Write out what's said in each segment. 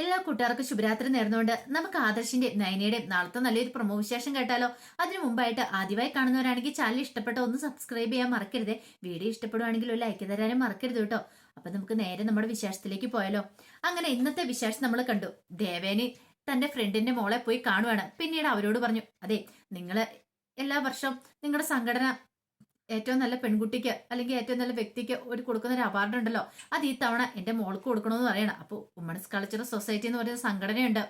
എല്ലാ കൂട്ടുകാർക്കും ശുഭരാത്രി നേർന്നുകൊണ്ട് നമുക്ക് ആദർശിന്റെ നയനയുടെയും നാളത്തെ നല്ലൊരു പ്രൊമോ വിശേഷം കേട്ടാലോ. അതിനു മുമ്പായിട്ട് ആദ്യമായി കാണുന്നവരാണെങ്കിൽ ചാനൽ ഇഷ്ടപ്പെട്ട ഒന്ന് സബ്സ്ക്രൈബ് ചെയ്യാൻ മറക്കരുത്. വീഡിയോ ഇഷ്ടപ്പെടുവാണെങ്കിൽ ഒരു ലൈക്ക് തരാനും മറക്കരുത് കേട്ടോ. അപ്പൊ നമുക്ക് നേരെ നമ്മുടെ വിശേഷത്തിലേക്ക് പോയാലോ. അങ്ങനെ ഇന്നത്തെ വിശേഷം നമ്മൾ കണ്ടു. ദേവേനി തന്റെ ഫ്രണ്ടിന്റെ മോളെ പോയി കാണുവാണ്. പിന്നീട് അവരോട് പറഞ്ഞു അതെ നിങ്ങൾ എല്ലാ വർഷവും നിങ്ങളുടെ സംഘടന ഏറ്റവും നല്ല പെൺകുട്ടിക്ക് അല്ലെങ്കിൽ ഏറ്റവും നല്ല വ്യക്തിക്ക് ഒരു കൊടുക്കുന്ന ഒരു അവാർഡ് ഉണ്ടല്ലോ. അത് ഈ തവണ എന്റെ മോൾക്ക് കൊടുക്കണമെന്ന് പറയണം. അപ്പോൾ വുമൺസ് കൾച്ചറൽ സൊസൈറ്റി എന്ന് പറയുന്ന സംഘടനയുണ്ട്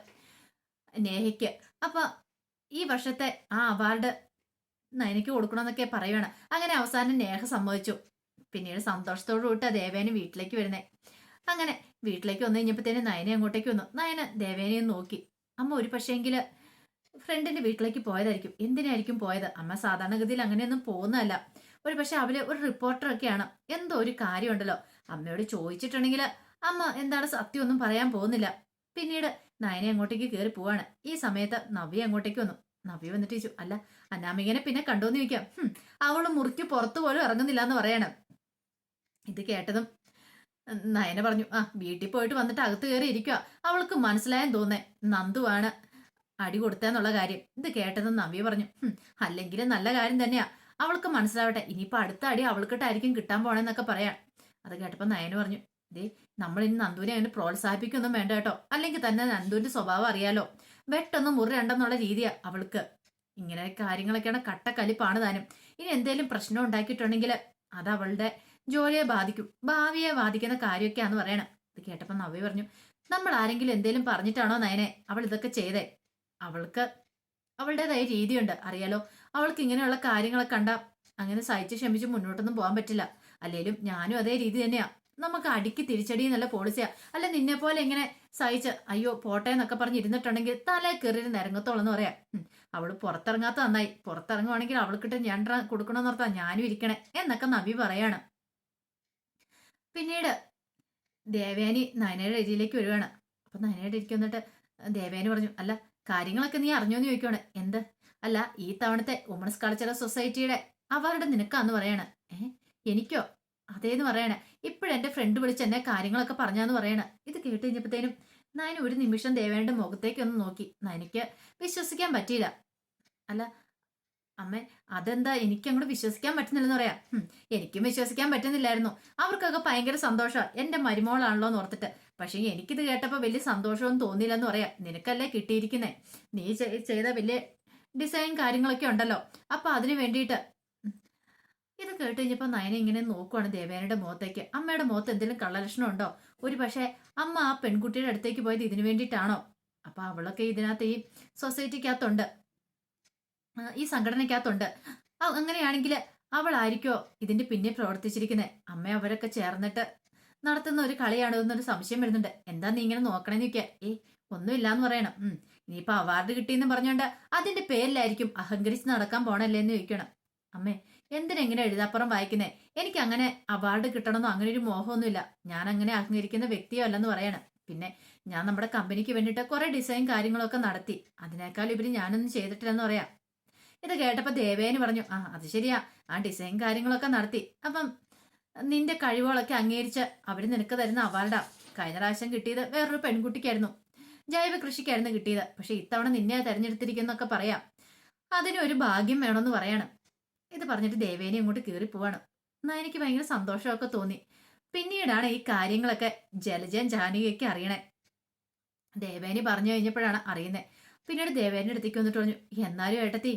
നേഹയ്ക്ക്. അപ്പോൾ ഈ വർഷത്തെ ആ അവാർഡ് നയനയ്ക്ക് കൊടുക്കണമെന്നൊക്കെ പറയുകയാണ് അങ്ങനെ അവസാനം നേഹ സംഭവിച്ചു പിന്നീട് സന്തോഷത്തോടു കൂട്ടാ ദേവേനെ വീട്ടിലേക്ക് വരുന്നേ. അങ്ങനെ വീട്ടിലേക്ക് വന്നു കഴിഞ്ഞപ്പോഴത്തേന് നയനെ അങ്ങോട്ടേക്ക് വന്നു. നയന ദേവേനെയും നോക്കി. അമ്മ ഒരു പക്ഷേങ്കിൽ ഫ്രണ്ടിന്റെ വീട്ടിലേക്ക് പോയതായിരിക്കും. എന്തിനായിരിക്കും പോയത്? അമ്മ സാധാരണഗതിയിൽ അങ്ങനെയൊന്നും പോകുന്നതല്ല. ഒരു പക്ഷെ അവർ ഒരു റിപ്പോർട്ടറൊക്കെയാണ്. എന്തോ ഒരു കാര്യമുണ്ടല്ലോ. അമ്മയോട് ചോദിച്ചിട്ടുണ്ടെങ്കിൽ അമ്മ എന്താണ് സത്യമൊന്നും പറയാൻ പോകുന്നില്ല. പിന്നീട് നയനെ അങ്ങോട്ടേക്ക് കയറി പോവാണ്. ഈ സമയത്ത് നവ്യ അങ്ങോട്ടേക്ക് വന്നു. നവ്യ വന്നിട്ട് ചോദിച്ചു അല്ല അന്നാമിങ്ങനെ പിന്നെ കണ്ടോന്ന് ചോദിക്കാം. അവൾ അവൾ മുറിക്ക് പുറത്തു പോലും ഇറങ്ങുന്നില്ല എന്ന് പറയാണ്. ഇത് കേട്ടതും നയന പറഞ്ഞു ആ വീട്ടിൽ പോയിട്ട് വന്നിട്ട് അകത്ത് കയറി ഇരിക്കുക അവൾക്ക് മനസ്സിലായെന്ന് തോന്നേ. നന്ദുവാണ് അടി കൊടുത്തെന്നുള്ള കാര്യം. ഇത് കേട്ടതും നവ്യ പറഞ്ഞു അല്ലെങ്കിൽ നല്ല കാര്യം തന്നെയാ. അവൾക്ക് മനസ്സിലാവട്ടെ ഇനിയിപ്പോൾ അടുത്ത അടി അവൾക്കിട്ടായിരിക്കും കിട്ടാൻ പോണെന്നൊക്കെ പറയാം. അത് കേട്ടപ്പോൾ നയന് പറഞ്ഞു ദേ നമ്മൾ ഇനി നന്ദുവിനെ അങ്ങനെ പ്രോത്സാഹിപ്പിക്കൊന്നും വേണ്ട കേട്ടോ. അല്ലെങ്കിൽ തന്നെ നന്ദുവിന്റെ സ്വഭാവം അറിയാലോ. വെട്ടൊന്നും മുറി രണ്ടെന്നുള്ള രീതിയാ അവൾക്ക്. ഇങ്ങനെ കാര്യങ്ങളൊക്കെയാണ് കട്ടക്കലിപ്പാണ് താനും. ഇനി എന്തേലും പ്രശ്നം ഉണ്ടാക്കിയിട്ടുണ്ടെങ്കിൽ അത് അവളുടെ ജോലിയെ ബാധിക്കും. ഭാവിയെ ബാധിക്കുന്ന കാര്യമൊക്കെയാന്ന് പറയണം. ഇത് കേട്ടപ്പോൾ നവ്യ പറഞ്ഞു നമ്മൾ ആരെങ്കിലും എന്തേലും പറഞ്ഞിട്ടാണോ നയനെ അവൾ ഇതൊക്കെ ചെയ്തേ? അവൾക്ക് അവളുടേതായ രീതിയുണ്ട് അറിയാലോ. അവൾക്ക് ഇങ്ങനെയുള്ള കാര്യങ്ങളൊക്കെ കണ്ട അങ്ങനെ സഹിച്ച് ക്ഷമിച്ച് മുന്നോട്ടൊന്നും പോകാൻ പറ്റില്ല. അല്ലേലും ഞാനും അതേ രീതി തന്നെയാ. നമുക്ക് അടിക്ക് തിരിച്ചടി എന്നുള്ള പോളിസിയാ അല്ല നിന്നെ പോലെ ഇങ്ങനെ സഹിച്ച് അയ്യോ പോട്ടെ എന്നൊക്കെ പറഞ്ഞ് ഇരുന്നിട്ടുണ്ടെങ്കിൽ തലേ കയറി നിരങ്ങത്തോളം എന്ന് പറയാം അവൾ പുറത്തിറങ്ങാത്ത നന്നായി. പുറത്തിറങ്ങുവാണെങ്കിൽ അവൾക്കിട്ട് ഞാൻ കൊടുക്കണമെന്ന് ഓർത്താ ഞാനും ഇരിക്കണേ എന്നൊക്കെ നബി പറയാണ്. പിന്നീട് ദേവേനി നയനയുടെ അരിയിലേക്ക് വരുവാണ് അപ്പൊ നയനയുടെ ഇരിക്കും എന്നിട്ട് ദേവയാനി പറഞ്ഞു അല്ല കാര്യങ്ങളൊക്കെ നീ അറിഞ്ഞോന്ന് ചോദിക്കുവാണ്. എന്ത്? അല്ല ഈ തവണത്തെ വുമൺസ് കൾച്ചറൽ സൊസൈറ്റിയുടെ അവാർഡ് നിനക്കാന്ന് പറയണ. ഏ എനിക്കോ? അതേന്ന് പറയണ. ഇപ്പോഴെന്റെ ഫ്രണ്ട് വിളിച്ച് എന്നെ കാര്യങ്ങളൊക്കെ പറഞ്ഞാന്ന് പറയണ. ഇത് കേട്ട് കഴിഞ്ഞപ്പോഴത്തേനും നയന ഒരു നിമിഷം ദേവേണ്ട മുഖത്തേക്ക് ഒന്ന് നോക്കി. നയനയ്ക്ക് വിശ്വസിക്കാൻ പറ്റിയില്ല. അല്ല അമ്മ അതെന്താ? എനിക്ക് അങ്ങോട്ട് വിശ്വസിക്കാൻ പറ്റുന്നില്ലെന്ന് പറയാം. എനിക്കും വിശ്വസിക്കാൻ പറ്റുന്നില്ലായിരുന്നു. അവർക്കൊക്കെ ഭയങ്കര സന്തോഷം. എന്റെ മരുമോളാണല്ലോ എന്ന് ഓർത്തിട്ട്. പക്ഷേ എനിക്കിത് കേട്ടപ്പോ വലിയ സന്തോഷമൊന്നും തോന്നിയില്ലെന്ന് പറയാം. നിനക്കല്ലേ കിട്ടിയിരിക്കുന്നേ? നീ ചെയ്ത വലിയ ഡിസൈൻ കാര്യങ്ങളൊക്കെ ഉണ്ടല്ലോ. അപ്പൊ അതിനു വേണ്ടിയിട്ട് ഇത് കേട്ട് കഴിഞ്ഞപ്പോൾ നയന ഇങ്ങനെ നോക്കുവാണ് ദേവേനയുടെ മുഖത്തേക്ക്. അമ്മയുടെ മുഖത്ത് എന്തെങ്കിലും കള്ളലക്ഷണം ഉണ്ടോ? ഒരു പക്ഷേ അമ്മ ആ പെൺകുട്ടിയുടെ അടുത്തേക്ക് പോയത് ഇതിനു വേണ്ടിയിട്ടാണോ? അപ്പൊ അവളൊക്കെ ഇതിനകത്ത് ഈ സൊസൈറ്റിക്കകത്തുണ്ട്. ഈ സംഘടനയ്ക്കകത്തുണ്ട്. അങ്ങനെയാണെങ്കിൽ അവളായിരിക്കോ ഇതിന്റെ പിന്നെ പ്രവർത്തിച്ചിരിക്കുന്നത് അമ്മ അവരൊക്കെ ചേർന്നിട്ട് നടത്തുന്ന ഒരു കളിയാണോ എന്നൊരു സംശയം വരുന്നുണ്ട്. എന്താ നീ ഇങ്ങനെ നോക്കണേന്ന് ചോദിക്കുക ഏ ഒന്നുമില്ലാന്ന് പറയണം. ഉം ഇപ്പൊ അവാർഡ് കിട്ടിയെന്ന് പറഞ്ഞോണ്ട് അതിന്റെ പേരിലായിരിക്കും അഹങ്കരിച്ച് നടക്കാൻ പോണല്ലേ എന്ന് ചോദിക്കണം. അമ്മേ എന്തിനെങ്ങനെ എഴുതാപ്പുറം വായിക്കുന്നേ? എനിക്ക് അങ്ങനെ അവാർഡ് കിട്ടണമെന്നോ അങ്ങനെ ഒരു മോഹമൊന്നുമില്ല. ഞാൻ അങ്ങനെ അഹങ്കരിക്കുന്ന വ്യക്തിയോ അല്ലെന്ന് പറയണം. പിന്നെ ഞാൻ നമ്മുടെ കമ്പനിക്ക് വേണ്ടിയിട്ട് കുറെ ഡിസൈൻ കാര്യങ്ങളൊക്കെ നടത്തി. അതിനേക്കാൾ ഇവർ ഞാനൊന്നും ചെയ്തിട്ടില്ലെന്ന് പറയാം. ഇത് കേട്ടപ്പോ ദേവേന് പറഞ്ഞു ആ അത് ശരിയാ. ആ ഡിസൈൻ കാര്യങ്ങളൊക്കെ നടത്തി. അപ്പം നിന്റെ കഴിവുകളൊക്കെ അംഗീകരിച്ച് അവർ നിനക്ക് തരുന്ന അവാർഡാ കഴിഞ്ഞ പ്രാവശ്യം കിട്ടിയത് വേറൊരു പെൺകുട്ടിക്കായിരുന്നു. ജൈവ കൃഷിക്കായിരുന്നു കിട്ടിയത്. പക്ഷെ ഇത്തവണ നിന്നെ തെരഞ്ഞെടുത്തിരിക്കുന്നൊക്കെ പറയാം. അതിനൊരു ഭാഗ്യം വേണമെന്ന് പറയണം. ഇത് പറഞ്ഞിട്ട് ദേവേനെ ഇങ്ങോട്ട് കയറി പോവാണ്. എന്നാ എനിക്ക് ഭയങ്കര സന്തോഷമൊക്കെ തോന്നി. പിന്നീടാണ് ഈ കാര്യങ്ങളൊക്കെ ജലജൻ ജാനകിയൊക്കെ അറിയണേ. ദേവേനി പറഞ്ഞു കഴിഞ്ഞപ്പോഴാണ് അറിയുന്നത് പിന്നീട് ദേവേനെ അടുത്തേക്ക് വന്നിട്ട് പറഞ്ഞു എന്നാലും ഏട്ടത്തി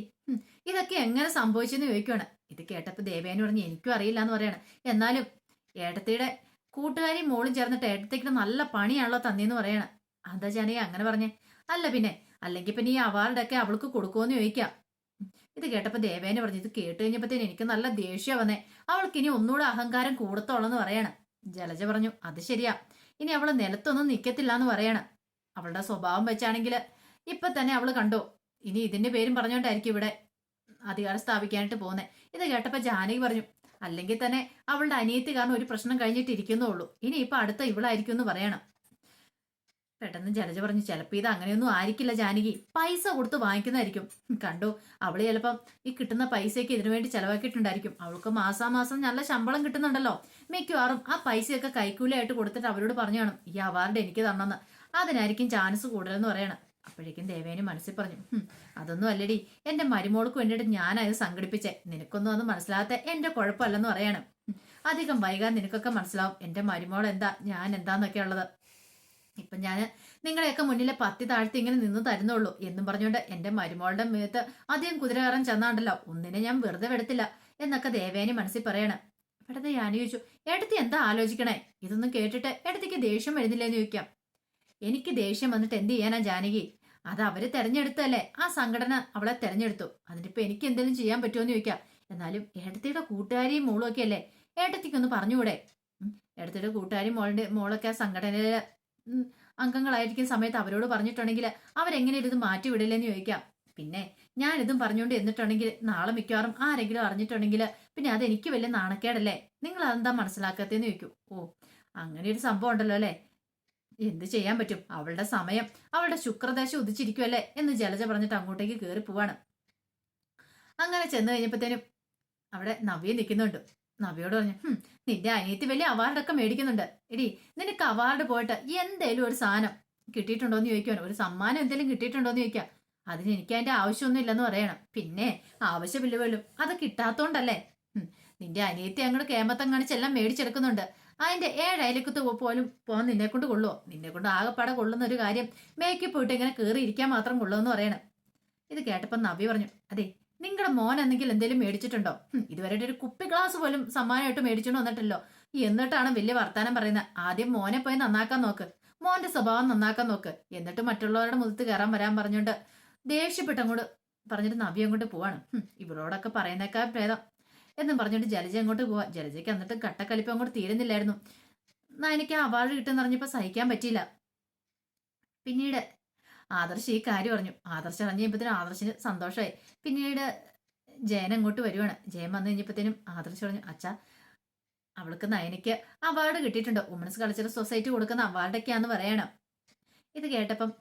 ഇതൊക്കെ എങ്ങനെ സംഭവിച്ചെന്ന് ചോദിക്കുവാണ്. ഇത് കേട്ടപ്പോൾ ദേവേനി പറഞ്ഞു എനിക്കും അറിയില്ല എന്ന് പറയാണ്. എന്നാലും ഏട്ടത്തിയുടെ കൂട്ടുകാരി മോളും ചേർന്നിട്ട് ഏട്ടത്തേക്ക് നല്ല പണിയാണല്ലോ തന്നെയെന്ന് പറയണം. എന്താ ജാനകി അങ്ങനെ പറഞ്ഞേ. അല്ല പിന്നെ അല്ലെങ്കിൽ പിന്നെ ഈ അവാർഡൊക്കെ അവൾക്ക് കൊടുക്കുമെന്ന് ചോദിക്കാം. ഇത് കേട്ടപ്പോ ദേവേനെ പറഞ്ഞു ഇത് കേട്ട് കഴിഞ്ഞപ്പോഴത്തേന് എനിക്ക് നല്ല ദേഷ്യം വന്നേ. അവൾക്ക് ഇനി ഒന്നുകൂടെ അഹങ്കാരം കൂടത്തോളെന്ന് പറയണം. ജലജ പറഞ്ഞു അത് ശരിയാ. ഇനി അവൾ നിലത്തൊന്നും നിക്കത്തില്ല എന്ന് പറയണം. അവളുടെ സ്വഭാവം വെച്ചാണെങ്കിൽ ഇപ്പൊ തന്നെ അവൾ കണ്ടോ? ഇനി ഇതിന്റെ പേരും പറഞ്ഞോണ്ടായിരിക്കും ഇവിടെ അധികാരം സ്ഥാപിക്കാനായിട്ട് പോകുന്നത് ഇത് കേട്ടപ്പോ ജാനകി പറഞ്ഞു അല്ലെങ്കിൽ തന്നെ അവളുടെ അനിയത്തി കാരണം ഒരു പ്രശ്നം കഴിഞ്ഞിട്ട് ഇരിക്കുന്നുള്ളൂ ഇനി ഇപ്പൊ അടുത്ത ഇവളായിരിക്കും എന്ന് പറയണം. പെട്ടെന്ന് ജലജ പറഞ്ഞു ചിലപ്പോ ഇത് അങ്ങനെയൊന്നും ആയിരിക്കില്ല ജാനകി. പൈസ കൊടുത്ത് വാങ്ങിക്കുന്നതായിരിക്കും. കണ്ടു. അവൾ ചിലപ്പം ഈ കിട്ടുന്ന പൈസയൊക്കെ ഇതിനു വേണ്ടി ചെലവാക്കിയിട്ടുണ്ടായിരിക്കും. അവൾക്ക് മാസാമാസം നല്ല ശമ്പളം കിട്ടുന്നുണ്ടല്ലോ. മിക്കവാറും ആ പൈസയൊക്കെ കൈക്കൂലിയായിട്ട് കൊടുത്തിട്ട് അവരോട് പറഞ്ഞു കാണും ഈ അവാർഡ് എനിക്ക് തന്നെന്ന് അതിനായിരിക്കും ചാൻസ് കൂടുതലെന്ന് പറയണം. അപ്പോഴേക്കും ദേവേനി മനസ്സിൽ പറഞ്ഞു "ഹും, അതൊന്നും അല്ലടി. എന്റെ മരുമോൾക്ക് വേണ്ടിയിട്ട് ഞാനത് സംഘടിപ്പിച്ചേ. നിനക്കൊന്നും അത് മനസ്സിലാകാത്ത എന്റെ കുഴപ്പമല്ലെന്ന് പറയണം. അധികം വൈകാൻ നിനക്കൊക്കെ മനസ്സിലാവും. എന്റെ മരുമോൾ എന്താ ഞാൻ എന്താന്നൊക്കെ ഉള്ളത്? ഇപ്പൊ ഞാൻ നിങ്ങളെയൊക്കെ മുന്നിലെ പത്തി താഴ്ത്തി ഇങ്ങനെ നിന്ന് തരുന്നുള്ളൂ എന്നും പറഞ്ഞുകൊണ്ട് എന്റെ മരുമോളുടെ മേത്ത് അധികം കുതിര കയറാൻ ചെന്നാണ്ടല്ലോ ഒന്നിനെ ഞാൻ വെറുതെ വിടത്തില്ല എന്നൊക്കെ ദേവേനി മനസ്സിൽ പറയണം. പെട്ടെന്ന് ഞാൻ ചോദിച്ചു എടുത്തി എന്താ ആലോചിക്കണേ? ഇതൊന്നും കേട്ടിട്ട് എടുത്തേക്ക് ദേഷ്യം വരുന്നില്ലെന്ന് ചോദിക്കാം. എനിക്ക് ദേഷ്യം വന്നിട്ട് എന്ത് ചെയ്യാനാ ജാനകി? അത് അവർ തെരഞ്ഞെടുത്തല്ലേ ആ സംഘടന അവളെ തെരഞ്ഞെടുത്തു. അതിനിപ്പോ എനിക്ക് എന്തെങ്കിലും ചെയ്യാൻ പറ്റുമോ എന്ന് ചോദിക്കാം. എന്നാലും ഏട്ടത്തിയുടെ കൂട്ടുകാരിയും മോളും ഒക്കെ അല്ലേ ഏട്ടത്തിക്കൊന്ന് പറഞ്ഞുകൂടെ ഏട്ടത്തിയുടെ കൂട്ടുകാരിയും മോളുടെ മോളൊക്കെ ആ സംഘടനയിലെ ഉം, അംഗങ്ങളായിരിക്കുന്ന സമയത്ത് അവരോട് പറഞ്ഞിട്ടുണ്ടെങ്കിൽ അവരെങ്ങനെ ഇത് മാറ്റി വിടില്ലെന്ന് ചോദിക്കാം. പിന്നെ ഞാൻ ഇതും പറഞ്ഞുകൊണ്ട് എന്നിട്ടുണ്ടെങ്കിൽ നാളെ മിക്കവാറും ആരെങ്കിലും അറിഞ്ഞിട്ടുണ്ടെങ്കിൽ പിന്നെ അത് എനിക്ക് വലിയ നാണക്കേടല്ലേ? നിങ്ങൾ അതെന്താ മനസ്സിലാക്കാത്തേന്ന് ചോദിക്കൂ. ഓ അങ്ങനെ ഒരു സംഭവം ഉണ്ടല്ലോ അല്ലേ? എന്ത് ചെയ്യാൻ പറ്റും? അവളുടെ സമയം അവളുടെ ശുക്രദേശം ഉദിച്ചിരിക്കുമല്ലേ എന്ന് ജലജ പറഞ്ഞിട്ട് അങ്ങോട്ടേക്ക് കയറി പോവാണ്. അങ്ങനെ ചെന്ന് കഴിഞ്ഞപ്പോഴത്തേനും അവിടെ നവ്യ നിൽക്കുന്നുണ്ട് നവ്യോട് പറഞ്ഞു നിന്റെ അനിയത്തി വലിയ അവാർഡൊക്കെ മേടിക്കുന്നുണ്ട്. എടി നിനക്ക് അവാർഡ് പോയിട്ട് എന്തേലും ഒരു സാധനം കിട്ടിയിട്ടുണ്ടോ എന്ന് ചോദിക്കുവാണ്. ഒരു സമ്മാനം എന്തെങ്കിലും കിട്ടിയിട്ടുണ്ടോ എന്ന് ചോദിക്കുക അതിന് എനിക്ക് അതിന്റെ ആവശ്യമൊന്നും ഇല്ലെന്ന് പറയണം. പിന്നെ ആവശ്യമില്ല പോലും. അത് കിട്ടാത്തോണ്ടല്ലേ? നിന്റെ അനിയത്തി അങ്ങോട്ട് കേമത്തം കാണിച്ചെല്ലാം മേടിച്ചെടുക്കുന്നുണ്ട്. അതിന്റെ ഏഴയലക്കത്ത് പോലും പോകാൻ നിന്നെ കൊണ്ട് കൊള്ളുവോ? നിന്നെ കൊണ്ട് ആകെപ്പാടെ കൊള്ളുന്ന ഒരു കാര്യം മേക്കി പോയിട്ട് ഇങ്ങനെ കയറി ഇരിക്കാൻ മാത്രം കൊള്ളുമെന്ന് പറയണം. ഇത് കേട്ടപ്പോൾ നവി പറഞ്ഞു അതെ നിങ്ങളുടെ മോൻ എന്തെങ്കിലും എന്തെങ്കിലും മേടിച്ചിട്ടുണ്ടോ? ഇതുവരെ ഒരു കുപ്പി ഗ്ലാസ് പോലും സമ്മാനമായിട്ട് മേടിച്ചോണ്ട് വന്നിട്ടല്ലോ. എന്നിട്ടാണ് വലിയ വർത്താനം പറയുന്നത്. ആദ്യം മോനെ പോയി നന്നാക്കാൻ നോക്ക്. മോന്റെ സ്വഭാവം നന്നാക്കാൻ നോക്ക്. എന്നിട്ട് മറ്റുള്ളവരുടെ മുഖത്ത് കയറാൻ വരാൻ പറഞ്ഞുകൊണ്ട് ദേഷ്യപ്പെട്ട് അങ്ങോട്ട് പറഞ്ഞിട്ട് നബി അങ്ങോട്ട് പോവാണ്. ഇവരോടൊക്കെ പറയുന്നേക്കാൾ ഭേദം. എന്നും പറഞ്ഞിട്ട് ജലജ അങ്ങോട്ട് പോവാ. ജലജയ്ക്ക് എന്നിട്ട് കട്ടക്കലിപ്പ് അങ്ങോട്ട് തീരുന്നില്ലായിരുന്നു. എനിക്ക് ആ അവാർഡ് കിട്ടുമെന്ന് പറഞ്ഞപ്പോൾ സഹിക്കാൻ പറ്റിയില്ല. പിന്നീട് ആദർശ് ഈ കാര്യം പറഞ്ഞു ആദർശ് അറിഞ്ഞു കഴിഞ്ഞപ്പോഴത്തേനും ആദർശിന് സന്തോഷമായി. പിന്നീട് ജയൻ അങ്ങോട്ട് വരുവാണ്. ജയൻ വന്നു കഴിഞ്ഞപ്പോഴത്തേനും ആദർശ് പറഞ്ഞു അച്ഛാ അവൾക്ക് നയനയ്ക്ക് അവാർഡ് കിട്ടിയിട്ടുണ്ട്. വുമൻസ് കൾച്ചറൽ സൊസൈറ്റി കൊടുക്കുന്ന അവാർഡൊക്കെയാന്ന് പറയണം. ഇത് കേട്ടപ്പം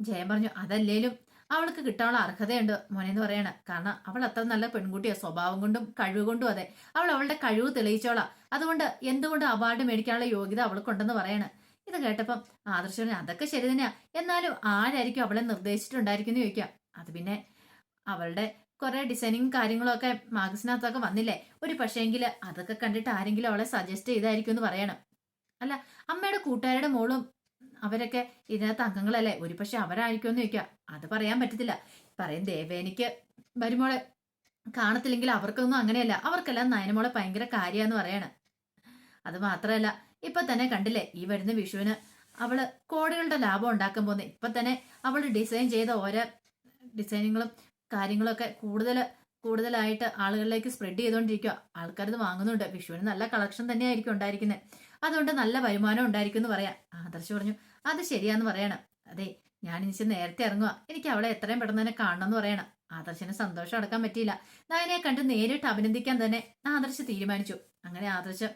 ജയൻ പറഞ്ഞു അതല്ലേലും അവൾക്ക് കിട്ടാനുള്ള അർഹതയുണ്ട് മോനെന്ന് പറയണം. കാരണം അവൾ അത്ര നല്ല പെൺകുട്ടിയാ. സ്വഭാവം കൊണ്ടും കഴിവ് കൊണ്ടും അതെ. അവൾ അവളുടെ കഴിവ് തെളിയിച്ചോളാം അതുകൊണ്ട് എന്തുകൊണ്ട് അവാർഡ് മേടിക്കാനുള്ള യോഗ്യത അവൾക്കുണ്ടെന്ന് പറയണം. ഇത് കേട്ടപ്പം ആദർശന് അതൊക്കെ ശരി തന്നെയാ. എന്നാലും ആരായിരിക്കും അവളെ നിർദ്ദേശിച്ചിട്ടുണ്ടായിരിക്കും എന്ന് ചോദിക്കാം അത് പിന്നെ അവളുടെ കുറെ ഡിസൈനിങ് കാര്യങ്ങളൊക്കെ മാഗസിനകത്തൊക്കെ വന്നില്ലേ? ഒരു പക്ഷേങ്കിൽ അതൊക്കെ കണ്ടിട്ട് ആരെങ്കിലും അവളെ സജസ്റ്റ് ചെയ്തായിരിക്കും എന്ന് പറയണം. അല്ല അമ്മയുടെ കൂട്ടുകാരുടെ മോളും അവരൊക്കെ ഇതിനകത്ത് അംഗങ്ങളല്ലേ? ഒരു പക്ഷെ അവരായിരിക്കും എന്ന് ചോദിക്കാം അത് പറയാൻ പറ്റത്തില്ല. പറയും ദേവേനിക്ക് വരുമോളെ കാണത്തില്ലെങ്കിൽ അവർക്കൊന്നും അങ്ങനെയല്ല. അവർക്കെല്ലാം നയനമോളെ ഭയങ്കര കാര്യാന്ന് പറയണം. അത് മാത്രമല്ല ഇപ്പൊ തന്നെ കണ്ടില്ലേ ഈ വരുന്ന വിഷുവിന്? അവൾ കോടികളുടെ ലാഭം ഉണ്ടാക്കാൻ പോകുന്നത് ഇപ്പൊ തന്നെ അവൾ ഡിസൈൻ ചെയ്ത ഓരോ ഡിസൈനുകളും കാര്യങ്ങളൊക്കെ കൂടുതൽ കൂടുതലായിട്ട് ആളുകളിലേക്ക് സ്പ്രെഡ് ചെയ്തുകൊണ്ടിരിക്കുക ആൾക്കാരത് വാങ്ങുന്നുണ്ട്. വിഷുവിന് നല്ല കളക്ഷൻ തന്നെയായിരിക്കും ഉണ്ടായിരിക്കുന്നത് അതുകൊണ്ട് നല്ല വരുമാനം ഉണ്ടായിരിക്കും എന്ന് പറയാം. ആദർശ് പറഞ്ഞു അത് ശരിയാന്ന് പറയണം. അതെ ഞാൻ ഇനിച്ച് നേരത്തെ ഇറങ്ങുക എനിക്ക് അവളെ എത്രയും പെട്ടെന്ന് തന്നെ കാണണം എന്ന് പറയണം. ആദർശിന് സന്തോഷം അടക്കാൻ പറ്റിയില്ല. നയനെ കണ്ട് നേരിട്ട് അഭിനന്ദിക്കാൻ തന്നെ ആദർശ് തീരുമാനിച്ചു. അങ്ങനെ ആദർശ്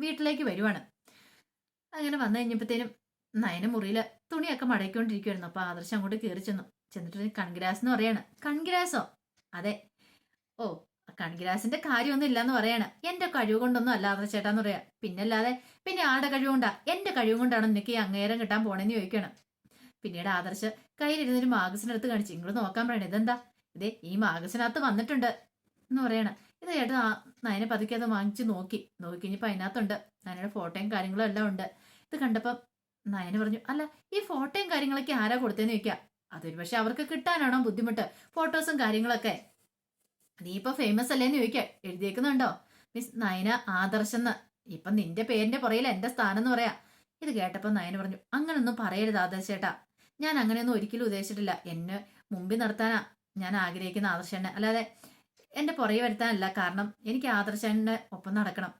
വീട്ടിലേക്ക് വരുവാണ്. അങ്ങനെ വന്നു കഴിഞ്ഞപ്പോഴത്തേനും നയന മുറിയിൽ തുണിയൊക്കെ മടക്കിക്കൊണ്ടിരിക്കുവായിരുന്നു. അപ്പൊ ആദർശം അങ്ങോട്ട് കയറി ചെന്നു. ചെന്നിട്ട് കൺഗ്രാസ് എന്ന് പറയാണ്. കൺഗ്രാസോ അതെ. ഓ കൺഗ്രാസിന്റെ കാര്യമൊന്നും ഇല്ലാന്ന് പറയാണ്. എന്റെ കഴിവ് കൊണ്ടൊന്നും അല്ല ആദർശേട്ടാന്ന് പറയാ. പിന്നല്ലാതെ പിന്നെ ആടെ കഴിവ് കൊണ്ടാ എന്റെ കഴിവ് കൊണ്ടാണ് നിനക്ക് ഈ അങ്ങേരം കിട്ടാൻ പോണെന്ന് ചോദിക്കണം. പിന്നീട് ആദർശ് കയ്യിലിരുന്നൊരു മാഗസിൻ എടുത്ത് കാണിച്ചു ഇങ്ങോട്ട് നോക്കാൻ പറയണേ ഇതെന്താ? ഇതേ ഈ മാഗസിനകത്ത് വന്നിട്ടുണ്ട് എന്ന് പറയണം. ഇത് ചേട്ടൻ നയനെ പതുക്കെ അത് വാങ്ങിച്ച് നോക്കി. നോക്കി കഴിഞ്ഞപ്പോൾ അതിനകത്തുണ്ട്. നയനയുടെ ഫോട്ടോയും കാര്യങ്ങളും എല്ലാം ഉണ്ട്. ഇത് കണ്ടപ്പം നയന പറഞ്ഞു അല്ല ഈ ഫോട്ടോയും കാര്യങ്ങളൊക്കെ ആരാ കൊടുത്തതെന്ന് ചോദിക്കാം. അതൊരു പക്ഷെ അവർക്ക് കിട്ടാനാണോ ബുദ്ധിമുട്ട്? ഫോട്ടോസും കാര്യങ്ങളൊക്കെ. നീ ഇപ്പൊ ഫേമസ് അല്ലേന്ന് ചോദിക്കാം. എഴുതിയേക്കുന്നുണ്ടോ? മിസ് നയന ആദർശെന്ന് ഇപ്പൊ നിന്റെ പേരിന്റെ പുറയിൽ എന്റെ സ്ഥാനം എന്ന് പറയാ. ഇത് കേട്ടപ്പോ നയന പറഞ്ഞു അങ്ങനൊന്നും പറയരുത് ആദർശേട്ടാ ഞാൻ അങ്ങനെയൊന്നും ഒരിക്കലും ഉദ്ദേശിച്ചിട്ടില്ല. എന്നെ മുമ്പിൽ നിർത്താനാ ഞാൻ ആഗ്രഹിക്കുന്ന ആദർശനെ അല്ലാതെ എന്റെ പുറകെ വരുത്താനല്ല കാരണം എനിക്ക് ആദർശേട്ടന്റെ ഒപ്പം നടക്കണം.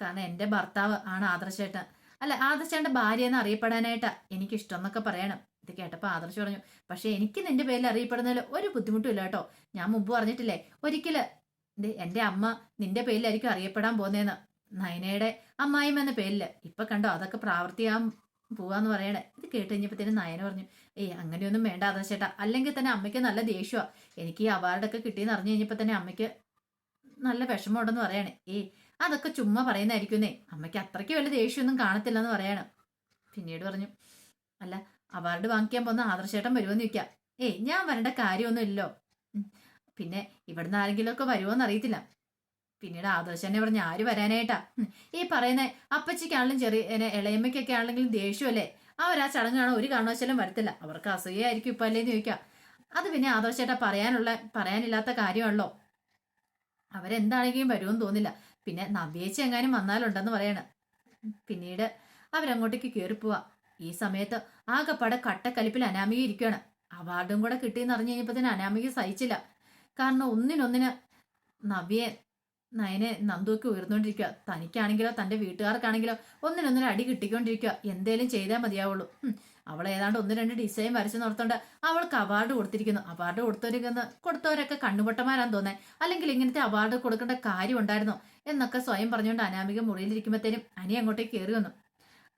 കാരണം എന്റെ ഭർത്താവ് ആണ് ആദർശേട്ടൻ. അല്ല ആദർശേട്ടന്റെ ഭാര്യ എന്ന് അറിയപ്പെടാനായിട്ടാ എനിക്ക് ഇഷ്ടം എന്നൊക്കെ പറയണം. ഇത് കേട്ടപ്പോ ആദർശ് പറഞ്ഞു പക്ഷെ എനിക്ക് നിന്റെ പേരിൽ അറിയപ്പെടുന്നതിൽ ഒരു ബുദ്ധിമുട്ടും ഇല്ല കേട്ടോ. ഞാൻ മുമ്പ് പറഞ്ഞിട്ടില്ലേ ഒരിക്കൽ എന്റെ അമ്മ നിന്റെ പേരിലായിരിക്കും അറിയപ്പെടാൻ പോകുന്നതെന്ന്. നയനയുടെ അമ്മായിമ്മ എന്ന പേരിൽ. ഇപ്പൊ കണ്ടോ അതൊക്കെ പ്രാവർത്തിയാൻ പോവാന്ന് പറയണേ. ഇത് കേട്ട് കഴിഞ്ഞപ്പോഴത്തേനും നയന പറഞ്ഞു ഏയ് അങ്ങനെയൊന്നും വേണ്ട അതാ ചേട്ടാ അല്ലെങ്കിൽ തന്നെ അമ്മയ്ക്ക് നല്ല ദേഷ്യമാ എനിക്ക് ഈ അവാർഡൊക്കെ കിട്ടിയെന്ന് അറിഞ്ഞു കഴിഞ്ഞപ്പോൾ തന്നെ അമ്മയ്ക്ക് നല്ല വിഷമമുണ്ടെന്ന് പറയണേ. ഏയ് അതൊക്കെ ചുമ്മാ പറയുന്നതായിരിക്കുന്നേ അമ്മയ്ക്ക് അത്രയ്ക്ക് വലിയ ദേഷ്യമൊന്നും കാണത്തില്ലെന്ന് പറയണം. പിന്നീട് പറഞ്ഞു അല്ല അവാർഡ് വാങ്ങിക്കാൻ പോകുന്ന ആദർശേട്ടൻ വരുമെന്ന് ചോദിക്കാം. ഏയ് ഞാൻ വരേണ്ട കാര്യമൊന്നും ഇല്ലല്ലോ പിന്നെ ഇവിടുന്ന് ആരെങ്കിലുമൊക്കെ വരുമോ വരുമോന്ന് പിന്നീട് തന്നെ പറഞ്ഞു ആര് വരാനായിട്ടാ? ഈ പറയുന്ന അപ്പച്ചിക്കാണെങ്കിലും ചെറിയ ഇളയമ്മയ്ക്കൊക്കെ ആണെങ്കിലും ദേഷ്യമല്ലേ? അവർ ആ ചടങ്ങ് കാണാൻ ഒരു കാരണവശാലും വരത്തില്ല. അവർക്ക് അസൂയായിരിക്കും ഇപ്പൊ അല്ലേന്ന് ചോദിക്കാം. അത് പിന്നെ ആദർശേട്ടാ പറയാനുള്ള പറയാനില്ലാത്ത കാര്യമാണല്ലോ. അവരെന്താണെങ്കിലും വരുമെന്ന് തോന്നില്ല. പിന്നെ നവ്യേച്ചി എങ്ങാനും വന്നാലുണ്ടെന്ന് പറയാണ്. പിന്നീട് അവരങ്ങോട്ടേക്ക് കയറിപ്പോവാ ഈ സമയത്ത് ആകെപ്പാടെ കട്ടക്കലിപ്പിൽ അനാമിക ഇരിക്കുകയാണ് അവാർഡും കൂടെ കിട്ടിയെന്ന് അറിഞ്ഞു കഴിഞ്ഞപ്പോൾ തന്നെ അനാമിക സഹിച്ചില്ല. കാരണം ഒന്നിനൊന്നിന് നവ്യെ നയനെ നന്ദുവൊക്കെ ഉയർന്നുകൊണ്ടിരിക്കുക തനിക്കാണെങ്കിലോ തന്റെ വീട്ടുകാർക്കാണെങ്കിലോ ഒന്നിനൊന്നിന് അടി കിട്ടിക്കൊണ്ടിരിക്കുക എന്തേലും ചെയ്താൽ മതിയാവുള്ളൂ. അവൾ ഏതാണ്ട് ഒന്ന് രണ്ട് ഡിസൈൻ വരച്ചു നിർത്തോണ്ട് അവൾക്ക് അവാർഡ് കൊടുത്തിരിക്കുന്നു. അവാർഡ് കൊടുത്തവരിക്കുന്ന കൊടുത്തവരൊക്കെ കണ്ണുപൊട്ടമാരാന്ന് തോന്നേ. അല്ലെങ്കിൽ ഇങ്ങനത്തെ അവാർഡ് കൊടുക്കേണ്ട കാര്യം ഉണ്ടായിരുന്നോ? എന്നൊക്കെ സ്വയം പറഞ്ഞുകൊണ്ട് അനാമിക മുറിയിലിരിക്കുമ്പോഴത്തേനും അനി അങ്ങോട്ടേക്ക് കയറി വന്നു.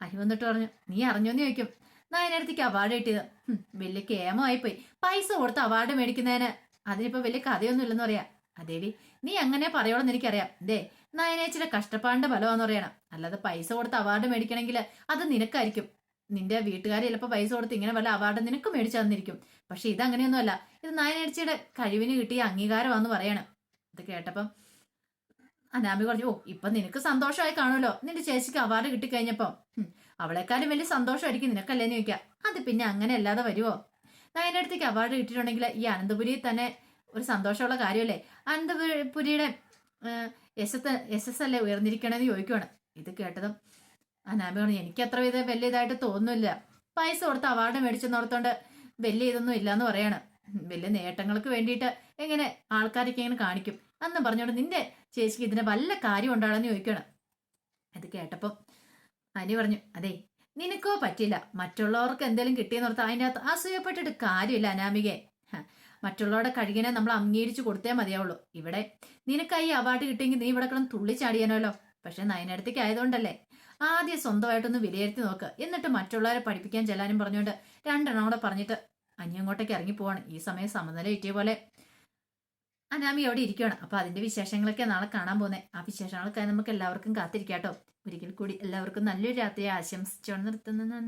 അനി വന്നിട്ട് പറഞ്ഞു നീ അറിഞ്ഞോന്ന് ചോദിക്കും. നായനടുത്തേക്ക് അവാർഡ് കിട്ടിയത്. വലിയ വലിയ കേമമായിപ്പോയി. പൈസ കൊടുത്ത് അവാർഡ് മേടിക്കുന്നതിന് അതിനിപ്പോ വലിയ കഥയൊന്നും ഇല്ലെന്ന് പറയാ അതേടി നീ അങ്ങനെ പറയോളെന്ന് എനിക്കറിയാം. ദേ നയനേച്ചിയുടെ കഷ്ടപ്പാടിന്റെ ഫലമാന്ന് പറയണം. അല്ലാതെ പൈസ കൊടുത്ത് അവാർഡ് മേടിക്കണമെങ്കിൽ അത് നിനക്കായിരിക്കും. നിന്റെ വീട്ടുകാർ ചിലപ്പോൾ പൈസ കൊടുത്ത് ഇങ്ങനെ വല്ല അവാർഡ് നിനക്ക് മേടിച്ചു തന്നിരിക്കും. പക്ഷെ ഇത് അങ്ങനെയൊന്നുമല്ല ഇത് നയനേച്ചിയുടെ കഴിവിന് കിട്ടിയ അംഗീകാരമാണെന്ന് പറയണം. ഇത് കേട്ടപ്പം അനാമി പറഞ്ഞു ഓ ഇപ്പൊ നിനക്ക് സന്തോഷമായി കാണുമല്ലോ. നിന്റെ ചേച്ചിക്ക് അവാർഡ് കിട്ടിക്കഴിഞ്ഞപ്പം. അവളെക്കാളും വലിയ സന്തോഷമായിരിക്കും നിനക്കല്ലേന്ന് ചോദിക്കാം. അത് പിന്നെ അങ്ങനെ അല്ലാതെ വരുമോ നയനടുത്തേക്ക് അവാർഡ് കിട്ടിയിട്ടുണ്ടെങ്കിൽ ഈ അനന്തപുരിയിൽ തന്നെ ഒരു സന്തോഷമുള്ള കാര്യമല്ലേ? അനന്തപുരിയുടെ യശസ് എസ് അല്ലേ ഉയർന്നിരിക്കണമെന്ന് ചോദിക്കുവാണ്. ഇത് കേട്ടതും അനാമി പറഞ്ഞു എനിക്ക് അത്ര വിധ വലിയ ഇതായിട്ട് തോന്നുന്നില്ല. പൈസ കൊടുത്ത് അവാർഡ് മേടിച്ചെന്നോർത്തോണ്ട് വലിയ ഇതൊന്നും ഇല്ലാന്ന് പറയാണ്. വലിയ നേട്ടങ്ങൾക്ക് വേണ്ടിയിട്ട് എങ്ങനെ ആൾക്കാരൊക്കെ ഇങ്ങനെ കാണിക്കും? അന്ന് പറഞ്ഞോണ്ട് നിന്റെ ചേച്ചിക്ക് ഇതിന് വല്ല കാര്യം ഉണ്ടാണെന്ന് ചോദിക്കണം അത് കേട്ടപ്പം അനി പറഞ്ഞു അതെ നിനക്കോ പറ്റില്ല മറ്റുള്ളവർക്ക് എന്തെങ്കിലും കിട്ടിയെന്ന് ഓർത്ത് അതിന്റെ അകത്ത് അസൂയപ്പെട്ടിട്ട് കാര്യമില്ല അനാമികെ മറ്റുള്ളവരുടെ കഴുകിനെ നമ്മൾ അംഗീകരിച്ചു കൊടുത്തേ മതിയാവുള്ളൂ. ഇവിടെ നിനക്കായി അവാർഡ് കിട്ടിയെങ്കിൽ നീ ഇവിടെ കിടന്ന് തുള്ളിച്ചാടിയാനല്ലോ പക്ഷെ നയനടുത്തേക്ക് ആയതുകൊണ്ടല്ലേ? ആദ്യം സ്വന്തമായിട്ടൊന്ന് വിലയിരുത്തി നോക്ക്. എന്നിട്ട് മറ്റുള്ളവരെ പഠിപ്പിക്കാൻ ചെല്ലാനും പറഞ്ഞുകൊണ്ട് രണ്ടെണ്ണം കൂടെ പറഞ്ഞിട്ട് അനി അങ്ങോട്ടേക്ക് ഇറങ്ങി പോവാണ്. ഈ സമയം സമനില കിട്ടിയ പോലെ അനാമി അവിടെ ഇരിക്കുകയാണ് അപ്പൊ അതിന്റെ വിശേഷങ്ങളൊക്കെ നാളെ കാണാൻ പോകുന്നത് ആ വിശേഷങ്ങളൊക്കെ നമുക്ക് എല്ലാവർക്കും കാത്തിരിക്കാട്ടോ. ഒരിക്കൽ കൂടി എല്ലാവർക്കും നല്ലൊരു രാത്രി ആശംസിച്ചുകൊണ്ട് നിർത്തുന്നു.